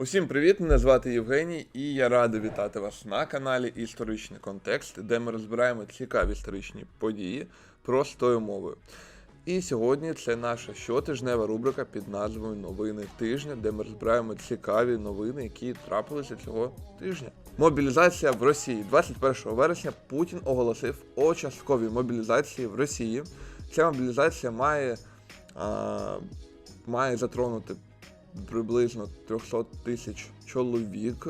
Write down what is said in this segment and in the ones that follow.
Усім привіт! Мене звати Євгеній, і я радий вітати вас на каналі Історичний контекст, де ми розбираємо цікаві історичні події простою мовою. І сьогодні це наша щотижнева рубрика під назвою Новини тижня, де ми розбираємо цікаві новини, які трапилися цього тижня. Мобілізація в Росії 21 вересня Путін оголосив о частковій мобілізації в Росії. Ця мобілізація має, а, має затронути приблизно 300 тисяч чоловік,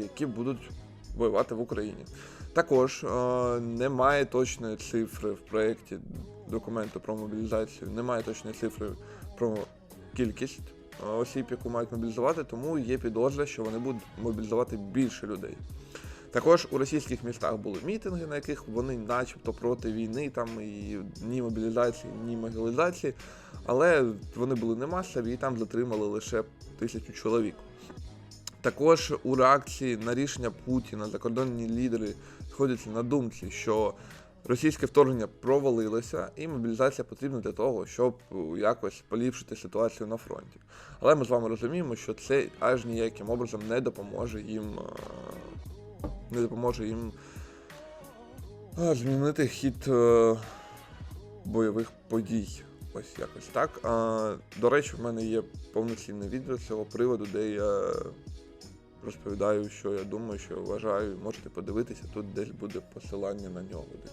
які будуть воювати в Україні. Також немає точної цифри в проєкті документу про мобілізацію, немає точної цифри про кількість осіб, яку мають мобілізувати, тому є підозра, що вони будуть мобілізувати більше людей. Також у російських містах були мітинги, на яких вони начебто проти війни, там і ні мобілізації, ні мобілізації, але вони були не масові і там затримали лише тисячу чоловік. Також у реакції на рішення Путіна закордонні лідери сходяться на думці, що російське вторгнення провалилося, і мобілізація потрібна для того, щоб е, якось поліпшити ситуацію на фронті. Але ми з вами розуміємо, що це аж ніяким образом не допоможе їм, е, не допоможе їм змінити хід е, бойових подій. Ось якось так. А, до речі, в мене є повноцінне відео з цього приводу, де я розповідаю, що я думаю, що я вважаю. Можете подивитися, тут десь буде посилання на нього. Десь.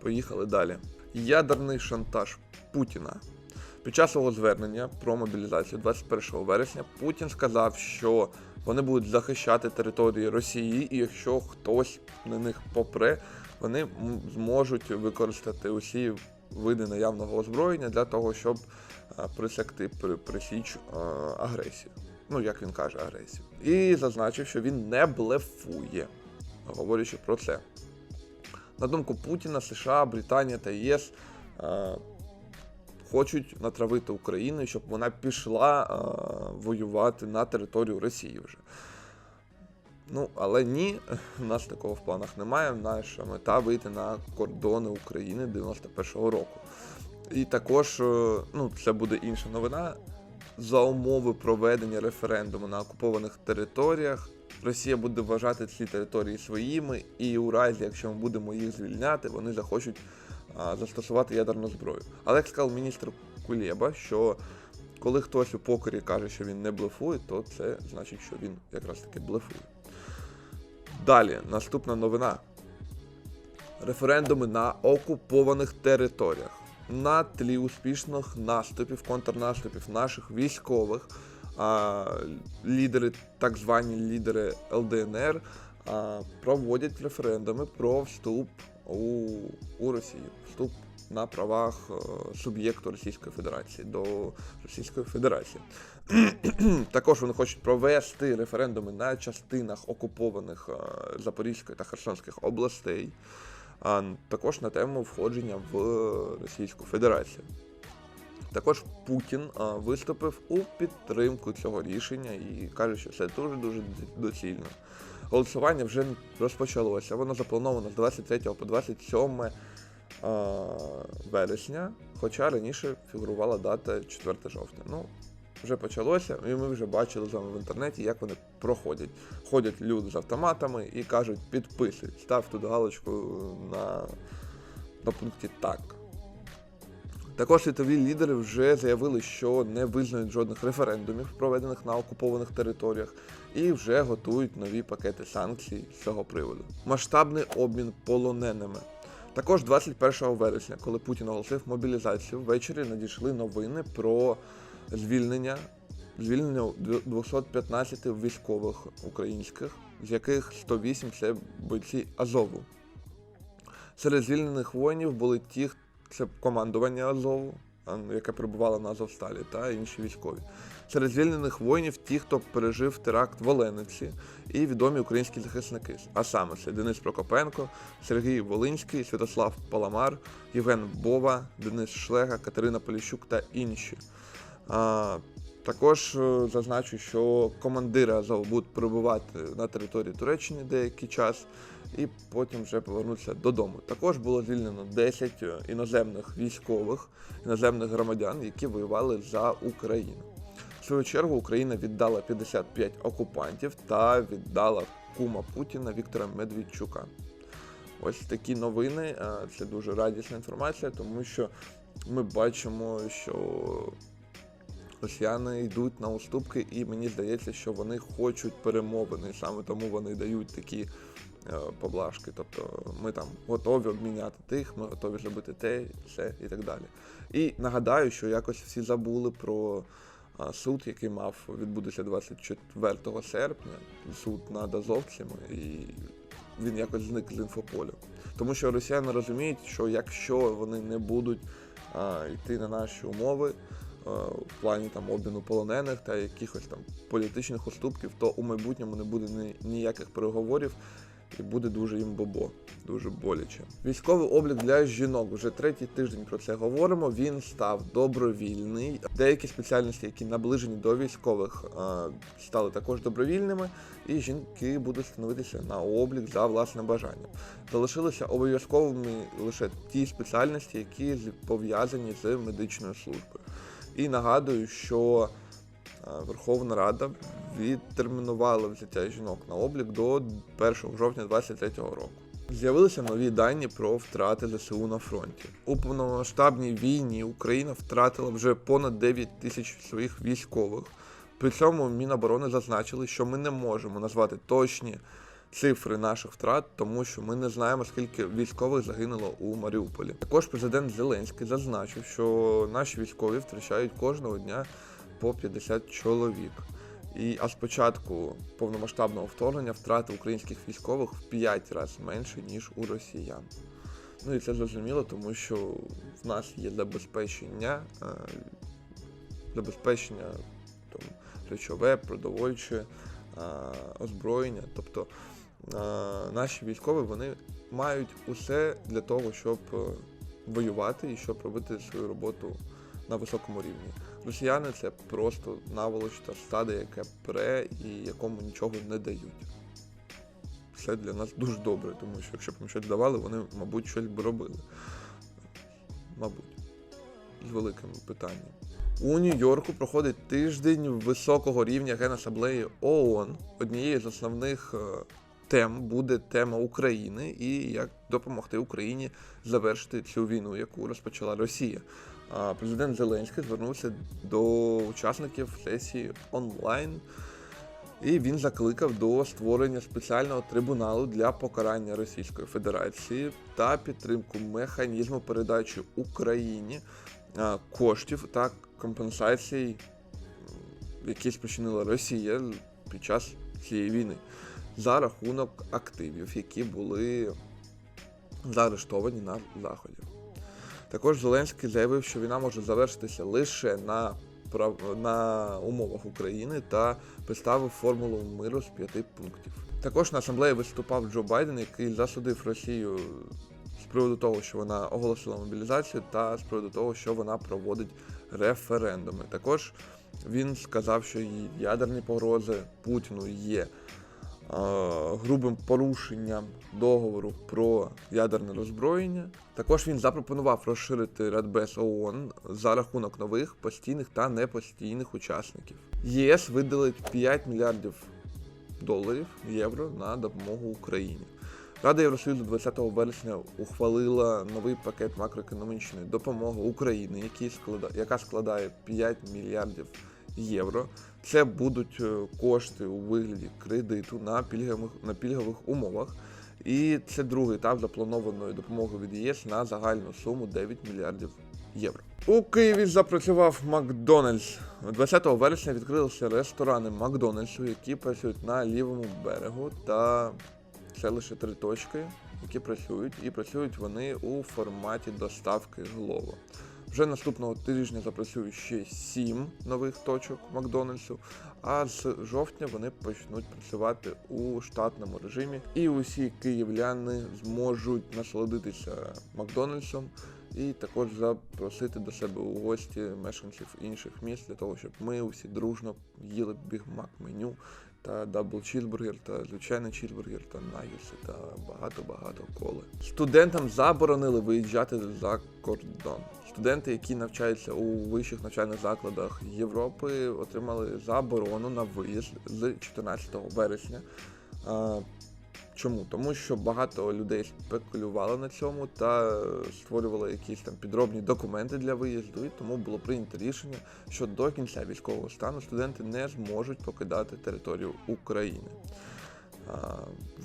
Поїхали далі. Ядерний шантаж Путіна. Під час свого звернення про мобілізацію 21 вересня Путін сказав, що вони будуть захищати території Росії, і якщо хтось на них попре, вони зможуть використати усі види наявного озброєння для того, щоб присягти присіч агресію. Ну, як він каже, агресію. І зазначив, що він не блефує, говорячи про це. На думку Путіна, США, Британія та ЄС а, хочуть натравити Україну, щоб вона пішла а, воювати на територію Росії вже. Ну, але ні, у нас такого в планах немає. Наша мета вийти на кордони України 91-го року. І також, е, ну, це буде інша новина. За умови проведення референдуму на окупованих територіях Росія буде вважати ці території своїми, і у разі, якщо ми будемо їх звільняти, вони захочуть застосувати ядерну зброю. Але як сказав міністр Кулєба, що коли хтось у покері каже, що він не блефує, то це значить, що він якраз таки блефує. Далі, наступна новина. Референдуми на окупованих територіях. На тлі успішних наступів, контрнаступів наших військових, а, лідери, так звані лідери ЛДНР, а, проводять референдуми про вступ у, у Росію, вступ на правах е, суб'єкту Російської Федерації до Російської Федерації. Також вони хочуть провести референдуми на частинах окупованих е, Запорізької та Херсонських областей, а також на тему входження в Російську Федерацію. Також Путін а, виступив у підтримку цього рішення і каже, що це дуже дуже доцільно. Голосування вже розпочалося. Воно заплановано з 23 по 27 а, вересня, хоча раніше фігурувала дата 4 жовтня. Ну, вже почалося, і ми вже бачили з вами в інтернеті, як вони проходять. Ходять люди з автоматами і кажуть, підписуй, став тут галочку на, на пункті так. Також світові лідери вже заявили, що не визнають жодних референдумів, проведених на окупованих територіях, і вже готують нові пакети санкцій з цього приводу. Масштабний обмін полоненими. Також 21 вересня, коли Путін оголосив мобілізацію, ввечері надійшли новини про звільнення звільнення 215 військових українських, з яких 108 це бойці Азову. Серед звільнених воїнів були ті, це командування Азову, ну, яке перебувало на Азовсталі, та інші військові. Серед звільнених воїнів ті, хто пережив теракт в Оленівці, і відомі українські захисники. А саме це Денис Прокопенко, Сергій Волинський, Святослав Паламар, Євген Бова, Денис Шлега, Катерина Поліщук та інші. А, також е, зазначу, що командири Азов будуть перебувати на території Туреччини деякий час і потім вже повернуться додому. Також було звільнено 10 іноземних військових, іноземних громадян, які воювали за Україну. В свою чергу Україна віддала 55 окупантів та віддала кума Путіна Віктора Медведчука. Ось такі новини. е, Це дуже радісна інформація, тому що ми бачимо, що росіяни йдуть на уступки, і мені здається, що вони хочуть перемовини. Саме тому вони дають такі е, поблажки. Тобто ми там готові обміняти тих, ми готові зробити те, все і так далі. І нагадаю, що якось всі забули про суд, який мав відбутися 24 серпня, суд над азовцями, і він якось зник з інфополя. Тому що росіяни розуміють, що якщо вони не будуть а, йти на наші умови в плані там обміну полонених та якихось там політичних уступків, то у майбутньому не буде ні, ніяких переговорів і буде дуже їм бобо, дуже боляче. Військовий облік для жінок вже третій тиждень про це говоримо. Він став добровільний. Деякі спеціальності, які наближені до військових, стали також добровільними, і жінки будуть становитися на облік за власне бажання. Залишилися обов'язковими лише ті спеціальності, які пов'язані з медичною службою. І нагадую, що Верховна Рада відтермінувала взяття жінок на облік до 1 жовтня 2023 року. З'явилися нові дані про втрати ЗСУ на фронті. У повномасштабній війні Україна втратила вже понад 9 тисяч своїх військових. При цьому Міноборони зазначили, що ми не можемо назвати точні цифри наших втрат, тому що ми не знаємо, скільки військових загинуло у Маріуполі. Також президент Зеленський зазначив, що наші військові втрачають кожного дня по 50 чоловік. І а з початку повномасштабного вторгнення втрати українських військових в 5 разів менше, ніж у росіян. Ну і це зрозуміло, тому що в нас є забезпечення, е, забезпечення там, речове, продовольче, е, озброєння. Тобто е, наші військові вони мають усе для того, щоб воювати і щоб робити свою роботу на високому рівні. Росіяни це просто наволоч та стадо, яке пре і якому нічого не дають. Це для нас дуже добре, тому що якщо б їм щось давали, вони, мабуть, щось б робили. Мабуть, з великим питанням. У Нью-Йорку проходить тиждень високого рівня Генасамблеї ООН. Однією з основних е, тем буде тема України і як допомогти Україні завершити цю війну, яку розпочала Росія. Президент Зеленський звернувся до учасників сесії онлайн, і він закликав до створення спеціального трибуналу для покарання Російської Федерації та підтримку механізму передачі Україні коштів та компенсацій, які спричинила Росія під час цієї війни за рахунок активів, які були заарештовані на заході. Також Зеленський заявив, що війна може завершитися лише на прав... на умовах України та представив формулу миру з п'яти пунктів. Також на асамблеї виступав Джо Байден, який засудив Росію з приводу того, що вона оголосила мобілізацію, та з приводу того, що вона проводить референдуми. Також він сказав, що її ядерні погрози Путіну є грубим порушенням договору про ядерне роззброєння. Також він запропонував розширити Радбез ООН за рахунок нових постійних та непостійних учасників. ЄС виділить 5 мільярдів доларів євро на допомогу Україні. Рада Євросоюзу 20 вересня ухвалила новий пакет макроекономічної допомоги склада- яка складає 5 мільярдів євро. Це будуть е, кошти у вигляді кредиту на пільгових, на пільгових умовах. І це другий етап запланованої допомоги від ЄС на загальну суму 9 мільярдів євро. У Києві запрацював Макдональдс. 20 вересня відкрилися ресторани Макдональдсу, які працюють на лівому берегу, та це лише три точки, які працюють, і працюють вони у форматі доставки Glovo. Вже наступного тижня запрацюють ще сім нових точок Макдональдсу, а з жовтня вони почнуть працювати у штатному режимі, і усі київляни зможуть насолодитися Макдональдсом і також запросити до себе у гості мешканців інших міст для того, щоб ми усі дружно їли бігмак меню та дабл чізбургер, та звичайний чізбургер, та наггетси, та багато-багато коли. Студентам заборонили виїжджати за кордон. Студенти, які навчаються у вищих навчальних закладах Європи, отримали заборону на виїзд з 14 вересня. Чому? Тому що багато людей спекулювали на цьому та створювали якісь там підробні документи для виїзду, і тому було прийнято рішення, що до кінця військового стану студенти не зможуть покидати територію України. А,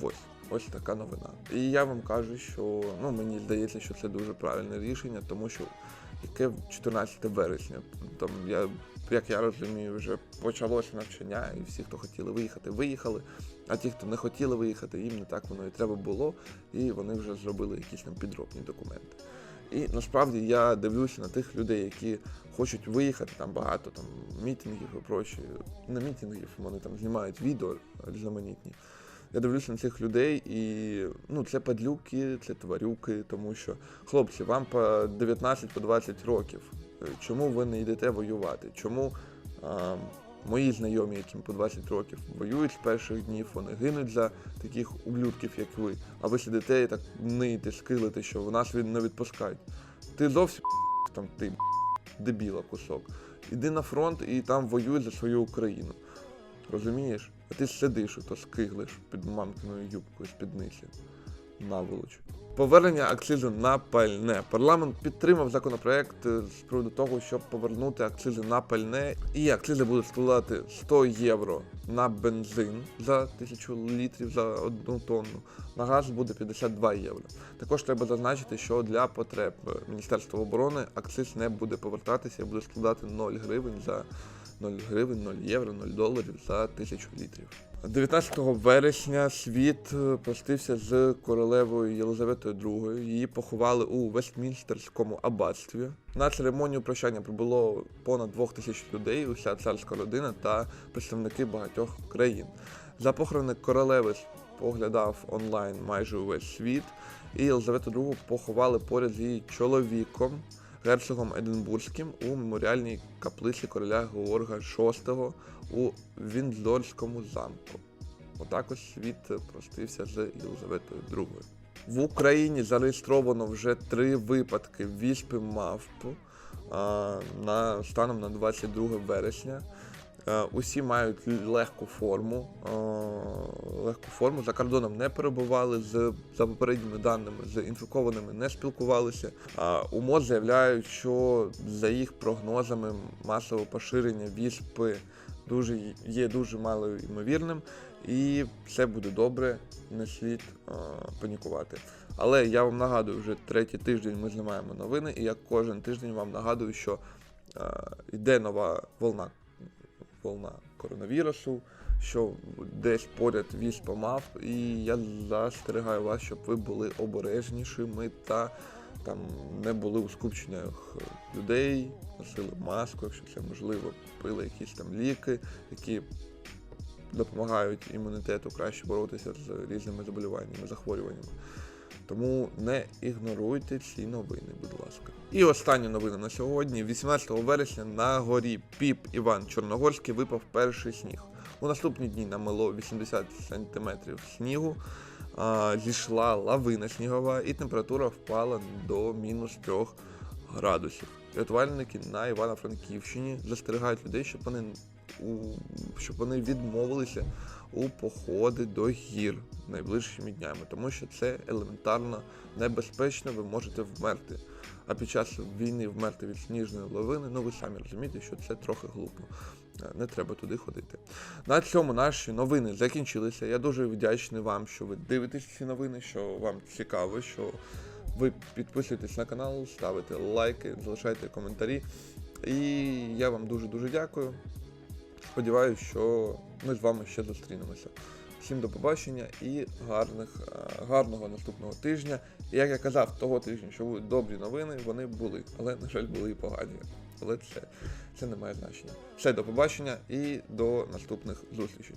ось, ось така новина. І я вам кажу, що ну, мені здається, що це дуже правильне рішення, тому що яке 14 вересня. Там я, як я розумію, вже почалося навчання, і всі, хто хотіли виїхати, виїхали. А ті, хто не хотіли виїхати, їм не так воно і треба було, і вони вже зробили якісь там підробні документи. І насправді я дивлюся на тих людей, які хочуть виїхати, там багато там мітингів і прочі. Не мітингів, вони там знімають відео різноманітні. Я дивлюся на цих людей, і ну, це падлюки, це тварюки, тому що, хлопці, вам по 19-20 по 20 років. Чому ви не йдете воювати? Чому а, мої знайомі, яким по 20 років воюють з перших днів, вони гинуть за таких ублюдків, як ви, а ви сидите і так ниєте, скилите, що нас від- не відпускають. Ти зовсім там ти дебіла кусок. Іди на фронт і там воюй за свою Україну. Розумієш? А ти сидиш, то скиглиш під мамкиною юбкою спідниці. Наволоч. Повернення акцизу на пальне. Парламент підтримав законопроект е, з приводу того, щоб повернути акцизи на пальне. І акцизи будуть складати 100 євро на бензин за 1000 літрів за одну тонну. На газ буде 52 євро. Також треба зазначити, що для потреб Міністерства оборони акциз не буде повертатися і буде складати 0 гривень за 0 гривень, 0 євро, 0 доларів за 1000 літрів. 19 вересня світ е, простився з королевою Єлизаветою II. Її поховали у Вестмінстерському аббатстві. На церемонію прощання прибуло понад двох тисяч людей, уся царська родина та представники багатьох країн. За похорони королеви поглядав онлайн майже увесь світ, і Єлизавету II поховали поряд з її чоловіком, герцогом Единбурзьким у меморіальній каплиці короля Георга VI у Віндзорському замку. Отак ось світ простився з Єлизаветою II. В Україні зареєстровано вже три випадки віспи мавпу а, на станом на 22 вересня. Е, Усі мають легку форму. е, Легку форму за кордоном не перебували з за попередніми даними з інфікованими не спілкувалися. У МОЗ заявляють, що за їх прогнозами масове поширення віспи дуже є дуже мало ймовірним, і все буде добре, не слід е, панікувати. Але я вам нагадую, вже третій тиждень ми знімаємо новини, і я кожен тиждень вам нагадую, що йде нова волна волна коронавірусу, що десь поряд віспа мав, і я застерігаю вас, щоб ви були обережнішими та там не були у скупченнях людей, носили маску, якщо це можливо, пили якісь там ліки, які допомагають імунітету краще боротися з різними заболіваннями, захворюваннями. Тому не ігноруйте ці новини, будь ласка. І остання новина на сьогодні. 18 вересня на горі Піп Іван Чорногорський випав перший сніг. У наступні дні намело 80 см снігу, зійшла лавина снігова, і температура впала до мінус 3 градусів. Рятувальники на Івано-Франківщині застерігають людей, щоб вони щоб вони відмовилися у походи до гір найближчими днями, тому що це елементарно небезпечно, ви можете вмерти. А під час війни вмерти від сніжної лавини, ну ви самі розумієте, що це трохи глупо. Е, Не треба туди ходити. На цьому наші новини закінчилися. Я дуже вдячний вам, що ви дивитесь ці новини, що вам цікаво, що ви підписуєтесь на канал, ставите лайки, залишайте коментарі. І я вам дуже-дуже дякую. Сподіваюсь, що ми з вами ще зустрінемося. Всім до побачення і гарних, е, гарного наступного тижня. І як я казав того тижня, що були добрі новини, вони були, але, на жаль, були і погані. Але це, це не має значення. Все, до побачення і до наступних зустрічей.